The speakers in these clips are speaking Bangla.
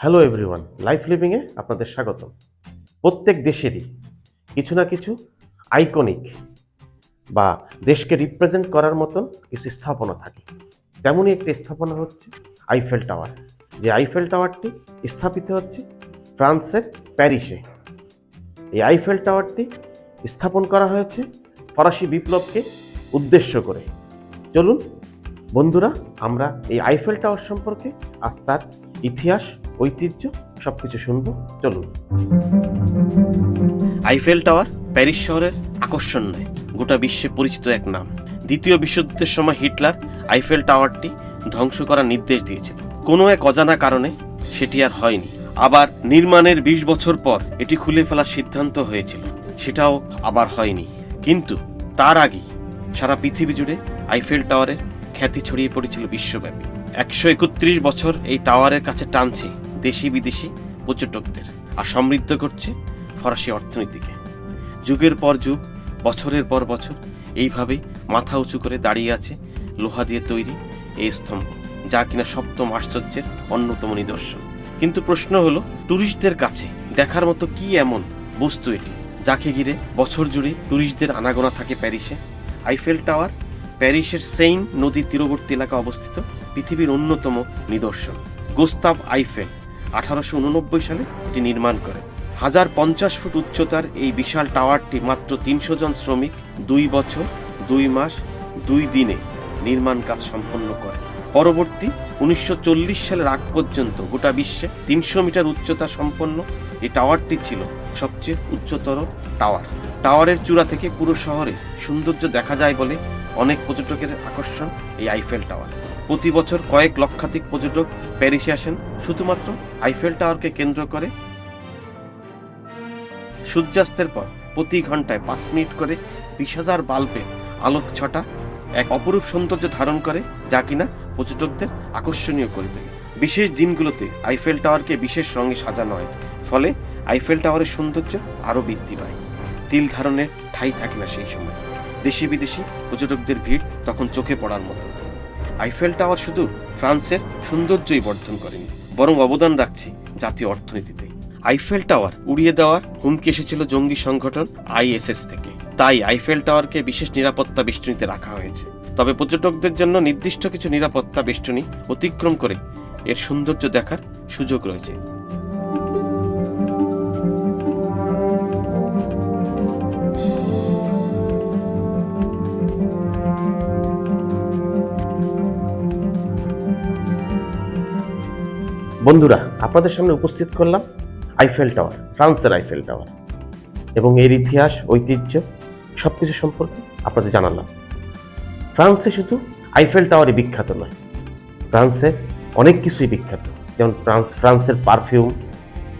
হ্যালো এভরিওয়ান লাইফ লিভিংয়ে আপনাদের স্বাগতম। প্রত্যেক দেশেরই কিছু না কিছু আইকনিক বা দেশকে রিপ্রেজেন্ট করার মতন কিছু স্থাপনা থাকে। তেমনই একটি স্থাপনা হচ্ছে আইফেল টাওয়ার যে আইফেল টাওয়ারটি স্থাপিত হচ্ছে ফ্রান্সের প্যারিসে। এই আইফেল টাওয়ারটি স্থাপন করা হয়েছে ফরাসি বিপ্লবকে উদ্দেশ্য করে। চলুন বন্ধুরা, আমরা এই আইফেল টাওয়ার সম্পর্কে আজ তার ইতিহাস ঐতিহ্য সব কিছু শুনব। চলুন। আইফেল টাওয়ার, প্যারিস শহরের আকর্ষণ নয় গোটা বিশ্বে পরিচিত এক নাম। দ্বিতীয় বিশ্বযুদ্ধের সময় হিটলার আইফেল টাওয়ারটি ধ্বংস করার নির্দেশ দিয়েছিল। কোনো এক অজানা কারণে সেটি আর হয়নি। আবার নির্মাণের বিশ বছর পর এটি খুলে ফেলার সিদ্ধান্ত হয়েছিল। সেটাও আবার হয়নি। কিন্তু তার আগেই সারা পৃথিবী জুড়ে আইফেল টাওয়ারের খ্যাতি ছড়িয়ে পড়েছিল বিশ্বব্যাপী। একশো একত্রিশ বছর এই টাওয়ারের কাছে টানছে দেশি বিদেশি পর্যটকদের। আর সমৃদ্ধ করছে ফরাসি অর্থনীতিকে। যুগের পর যুগ, বছরের পর বছর এইভাবেই মাথা উঁচু করে দাঁড়িয়ে আছে লোহা দিয়ে তৈরি এই স্তম্ভ, যা কিনা সপ্তম আশ্চর্যের অন্যতম নিদর্শন। কিন্তু প্রশ্ন হলো ট্যুরিস্টদের কাছে দেখার মতো কি এমন বস্তু এটি, যাকে ঘিরে বছর জুড়ে ট্যুরিস্টদের আনাগোনা থাকে প্যারিসে? আইফেল টাওয়ার, প্যারিসের সেইন নদীর তীরবর্তী এলাকা অবস্থিত পৃথিবীর অন্যতম নিদর্শন। গোস্তাভ আইফেল আঠারোশো উননব্বই সালে এটি নির্মাণ করে। হাজার পঞ্চাশ ফুট উচ্চতার এই বিশাল টাওয়ারটি মাত্র তিনশো জন শ্রমিক দুই বছর, দুই মাস, দুই দিনে নির্মাণ কাজ সম্পন্ন করে। পরবর্তী উনিশশো চল্লিশ সালের আগ পর্যন্ত গোটা বিশ্বে তিনশো মিটার উচ্চতা সম্পন্ন এই টাওয়ারটি ছিল সবচেয়ে উচ্চতর টাওয়ার। টাওয়ারের চূড়া থেকে পুরো শহরে সৌন্দর্য দেখা যায় বলে অনেক পর্যটকের আকর্ষণ এই আইফেল টাওয়ার। প্রতি বছর কয়েক লক্ষাধিক পর্যটক প্যারিসে আসেন, শুধুমাত্র আইফেল টাওয়ারকে কেন্দ্র করে। সূর্যাস্তের পর প্রতি ঘন্টায় পাঁচ মিনিট করে বিশ হাজার বাল্বে আলোক ছটা এক অপরূপ সৌন্দর্য ধারণ করে, যা কিনা পর্যটকদের আকর্ষণীয় করে তোলে। বিশেষ দিনগুলোতে আইফেল টাওয়ারকে বিশেষ রঙে সাজানো হয়, ফলে আইফেল টাওয়ারের সৌন্দর্য আরও বৃদ্ধি পায়। তিল ধারণের ঠাঁই থাকে না সেই সময়। দেশি বিদেশি পর্যটকদের ভিড় তখন চোখে পড়ার মতো। আইফেল টাওয়ার শুধু ফ্রান্সের সৌন্দর্যই বর্ধন করেনি, বরং অবদান রাখছে জাতীয় অর্থনীতিতে। আইফেল টাওয়ার উড়িয়ে দেওয়ার হুমকি এসেছিল জঙ্গি সংগঠন আইএসএস থেকে। তাই আইফেল টাওয়ারকে বিশেষ নিরাপত্তা বেষ্টনীতে রাখা হয়েছে। তবে পর্যটকদের জন্য নির্দিষ্ট কিছু নিরাপত্তা বেষ্টনী অতিক্রম করে এর সৌন্দর্য দেখার সুযোগ রয়েছে। বন্ধুরা, আপনাদের সামনে উপস্থিত করলাম আইফেল টাওয়ার ফ্রান্সের আইফেল টাওয়ার এবং এর ইতিহাস, ঐতিহ্য সব কিছু সম্পর্কে আপনাদের জানালাম। ফ্রান্সে শুধু আইফেল টাওয়ারই বিখ্যাত নয় ফ্রান্সের অনেক কিছুই বিখ্যাত। যেমন ফ্রান্স, ফ্রান্সের পারফিউম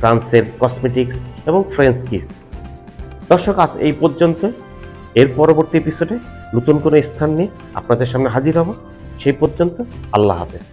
ফ্রান্সের কসমেটিক্স এবং ফ্রেঞ্চ কিস দর্শক, আজ এই পর্যন্ত। এর পরবর্তী এপিসোডে নতুন কোনো স্থান নিয়ে আপনাদের সামনে হাজির হব। সেই পর্যন্ত আল্লাহ হাফেজ।